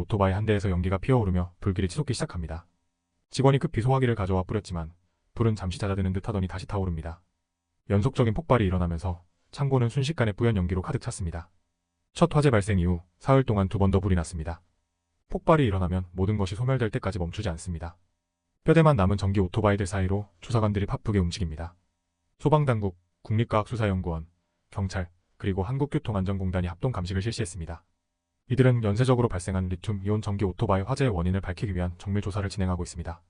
오토바이 한 대에서 연기가 피어오르며 불길이 치솟기 시작합니다. 직원이 급히 소화기를 가져와 뿌렸지만 불은 잠시 잦아드는 듯 하더니 다시 타오릅니다. 연속적인 폭발이 일어나면서 창고는 순식간에 뿌연 연기로 가득 찼습니다. 첫 화재 발생 이후 사흘 동안 두 번 더 불이 났습니다. 폭발이 일어나면 모든 것이 소멸될 때까지 멈추지 않습니다. 뼈대만 남은 전기 오토바이들 사이로 조사관들이 바쁘게 움직입니다. 소방당국, 국립과학수사연구원, 경찰, 그리고 한국교통안전공단이 합동 감식을 실시했습니다. 이들은 연쇄적으로 발생한 리튬 이온 전기 오토바이 화재의 원인을 밝히기 위한 정밀 조사를 진행하고 있습니다.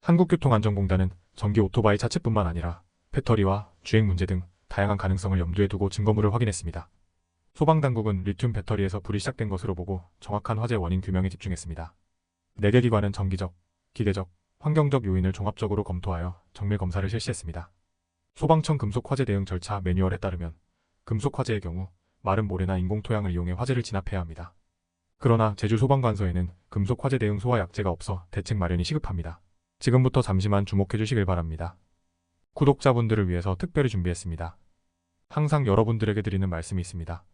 한국교통안전공단은 전기 오토바이 자체뿐만 아니라 배터리와 주행 문제 등 다양한 가능성을 염두에 두고 증거물을 확인했습니다. 소방당국은 리튬 배터리에서 불이 시작된 것으로 보고 정확한 화재 원인 규명에 집중했습니다. 4개 기관은 정기적, 기계적, 환경적 요인을 종합적으로 검토하여 정밀 검사를 실시했습니다. 소방청 금속 화재 대응 절차 매뉴얼에 따르면 금속 화재의 경우 마른 모래나 인공 토양을 이용해 화재를 진압해야 합니다. 그러나 제주 소방관서에는 금속 화재 대응 소화 약제가 없어 대책 마련이 시급합니다. 지금부터 잠시만 주목해 주시길 바랍니다. 구독자분들을 위해서 특별히 준비했습니다. 항상 여러분들에게 드리는 말씀이 있습니다.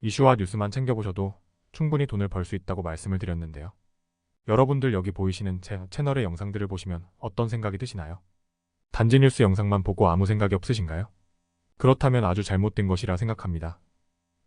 이슈와 뉴스만 챙겨보셔도 충분히 돈을 벌 수 있다고 말씀을 드렸는데요. 여러분들 여기 보이시는 제 채널의 영상들을 보시면 어떤 생각이 드시나요? 단지 뉴스 영상만 보고 아무 생각이 없으신가요? 그렇다면 아주 잘못된 것이라 생각합니다.